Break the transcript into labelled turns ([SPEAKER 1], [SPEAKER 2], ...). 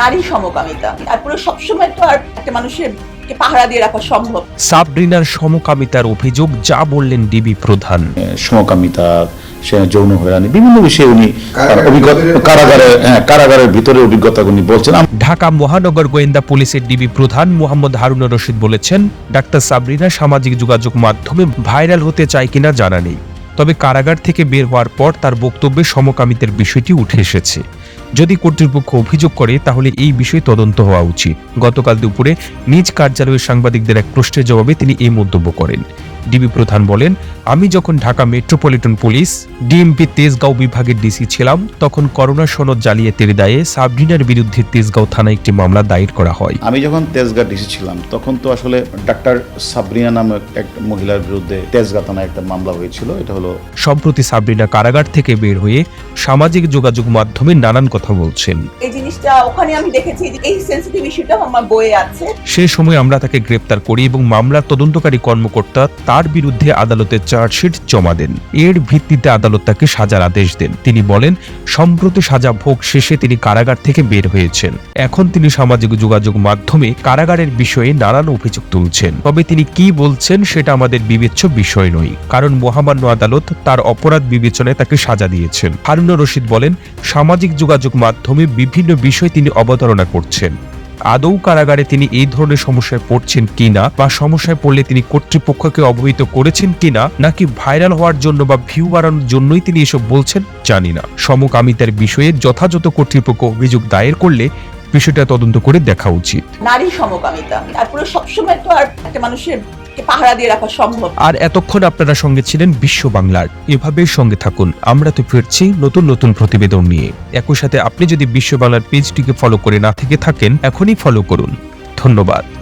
[SPEAKER 1] নারী সমকামিতা। তারপরে সবসময় তো আর একটা মানুষের পাহারা দিয়ে রাখা সম্ভব।
[SPEAKER 2] সাবরিনার সমকামিতার অভিযোগ যা বললেন ডিবি প্রধান।
[SPEAKER 3] সমকামিতা সে যৌন হয়রানি বিভিন্ন বিষয়ে উনি কারাগারে হ্যাঁ কারাগারের ভিতরে অভিজ্ঞতা উনি বলছেন
[SPEAKER 2] ঢাকা মহানগর গোয়েন্দা পুলিশের ডিবি প্রধান মোহাম্মদ হারুন রশিদ বলেছেন ডাক্তার সাবরিনা সামাজিক যোগাযোগ মাধ্যমে ভাইরাল হতে চায় কিনা জানা নেই। তবে কারাগার থেকে বের হওয়ার পর তার বক্তব্যে সমকামিতার বিষয়টি উঠে এসেছে। যদি কর্তৃপক্ষ অভিযোগ করে তাহলে এই বিষয়ে তদন্ত হওয়া উচিত। গতকাল দুপুরে নিজ কার্যালয়ের সাংবাদিকদের এক প্রশ্নের জবাবে তিনি এই মন্তব্য করেন। ডিবি প্রধান বলেন আমি যখন Dhaka metropolitan police DMP Tejgaon বিভাগের ডিসি ছিলাম তখন করোনা সনদ জালিয়াতির দায়ে সাবরিনার বিরুদ্ধে তেজগাঁও থানায় একটি মামলা দায়ের করা হয়।
[SPEAKER 3] আমি যখন তেজগাঁও ডিসি ছিলাম তখন তো আসলে ডাক্তার সাবরিনা নামক এক মহিলার বিরুদ্ধে তেজগা থানায় একটা মামলা হয়েছিল। এটা হলো
[SPEAKER 2] সম্প্রতি সাবরিনা কারাগার থেকে বের হয়ে সামাজিক যোগাযোগ মাধ্যমে নানান কথা বলছেন।
[SPEAKER 1] এই জিনিসটা ওখানে আমি দেখেছি এই সেন্সিটিভ ইস্যুটাও আমার বইয়ে আছে।
[SPEAKER 2] সে সময় আমরা তাকে গ্রেপ্তার করি এবং মামলার তদন্তকারী কর্মকর্তা তার বিরুদ্ধে আদালতে চার্জশিট জমা দেন। এর ভিত্তিতে আদালত তাকে সাজার আদেশ দেন। তিনি বলেন সম্প্রতি সাজা ভোগ শেষে তিনি কারাগার থেকে বের হয়েছেন। এখন তিনি সামাজিক যোগাযোগ মাধ্যমে কারাগারের বিষয়ে নানান অভিযোগ তুলছেন। তবে তিনি কি বলছেন সেটা আমাদের বিবেচ্য বিষয় নয়। কারণ মহামান্য আদালত তার অপরাধ বিবেচনায় তাকে সাজা দিয়েছেন। হারুনুর রশিদ বলেন সামাজিক যোগাযোগ মাধ্যমে বিভিন্ন বিষয় তিনি অবতারণা করছেন। আদৌ কারাগারে তিনি এই ধরনের সমস্যায় পড়ছেন কিনা বা সমস্যায় পড়লে তিনি কর্তৃপক্ষকে অবহিত করেছেন কিনা নাকি ভাইরাল হওয়ার জন্য বা ভিউ বাড়ানোর জন্যই তিনি এসব বলছেন, জানি না। সমকামিতার বিষয়ে যথাযথ কর্তৃপক্ষ অভিযোগ দায়ের করলে বিষয়টা তদন্ত করে দেখা উচিত।
[SPEAKER 1] নারী সমকামিতা, তারপরে সবসময় তো আর একটা মানুষের পাহারা দিয়ে রাখা সম্ভব?
[SPEAKER 2] আর এতক্ষণ আপনারা সঙ্গে ছিলেন বিশ্ব বাংলার। এভাবে সঙ্গে থাকুন। আমরা তো ফিরছি নতুন নতুন প্রতিবেদন নিয়ে। একই সাথে আপনি যদি বিশ্ব বাংলার পেজটিকে ফলো করে না থেকে থাকেন, এখনই ফলো করুন। ধন্যবাদ।